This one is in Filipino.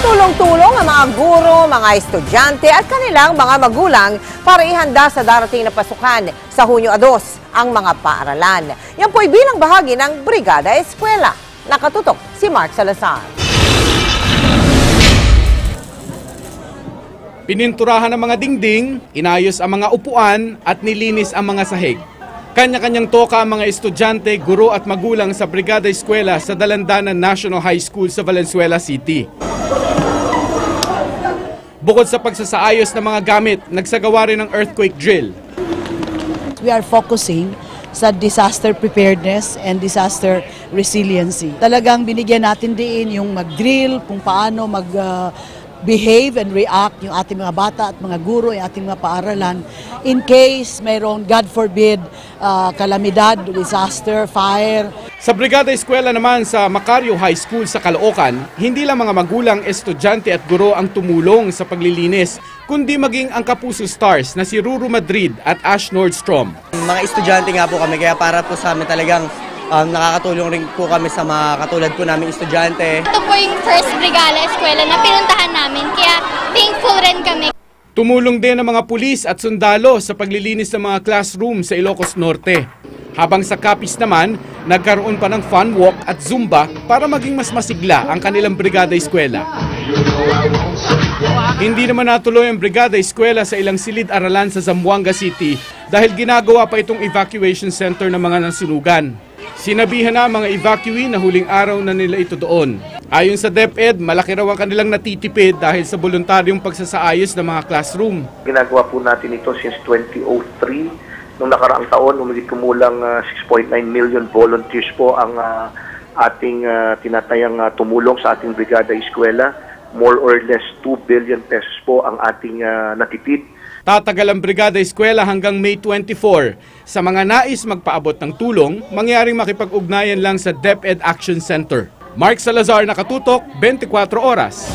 Tulong-tulong ang mga guro, mga estudyante at kanilang mga magulang para ihanda sa darating na pasukan sa Hunyo 2 ang mga paaralan. Yan po'y bilang bahagi ng Brigada Eskwela. Nakatutok si Mark Salazar. Pininturahan ang mga dingding, inayos ang mga upuan at nilinis ang mga sahig. Kanya-kanyang toka ang mga estudyante, guro at magulang sa Brigada Eskwela sa Dalandanan National High School sa Valenzuela City. Bukod sa pagsasaayos ng mga gamit, nagsagawa rin ng earthquake drill. we are focusing sa disaster preparedness and disaster resiliency. Talagang binigyan natin din yung mag-drill, kung paano mag uh, behave and react yung ating mga bata at mga guro, yung ating mga paaralan in case mayroong, God forbid, uh, kalamidad, disaster, fire, Sa Brigada Eskwela naman sa Macario High School sa Caloocan, hindi lang mga magulang, estudyante at guro ang tumulong sa paglilinis, kundi maging ang Kapuso Stars na si Ruru Madrid at Ash Nordstrom. Mga estudyante nga po kami, kaya para po sa amin talagang um, nakakatulong rin po kami sa mga katulad po namin estudyante. Ito po yung first Brigala Eskwela na pinuntahan namin, kaya thankful rin kami. Tumulong din ang mga pulis at sundalo sa paglilinis ng mga classroom sa Ilocos Norte. Habang sa Capiz naman, nagkaroon pa ng fun walk at zumba para maging mas masigla ang kanilang brigada eskwela. Hindi naman natuloy ang brigada eskwela sa ilang silid-aralan sa Zamboanga City dahil ginagawa pa itong evacuation center ng mga nasunugan. Sinabihan na ang mga evacuee na huling araw na nila ito doon. Ayon sa DepEd, malaki raw ang kanilang natitipid dahil sa voluntaryong pagsasaayos ng mga classroom. Ginagawa po natin ito since 2003. Noong nakaraang taon, umigit kumulang ah, 6.9 million volunteers po ang ah, ating ah, tinatayang ah, tumulong sa ating Brigada Eskwela. More or less 2 billion pesos po ang ating ah, natipid. Tatagal ang Brigada Eskwela hanggang May 24. Sa mga nais magpaabot ng tulong, mangyaring makipag-ugnayan lang sa DepEd Action Center. Mark Salazar nakatutok, 24 oras.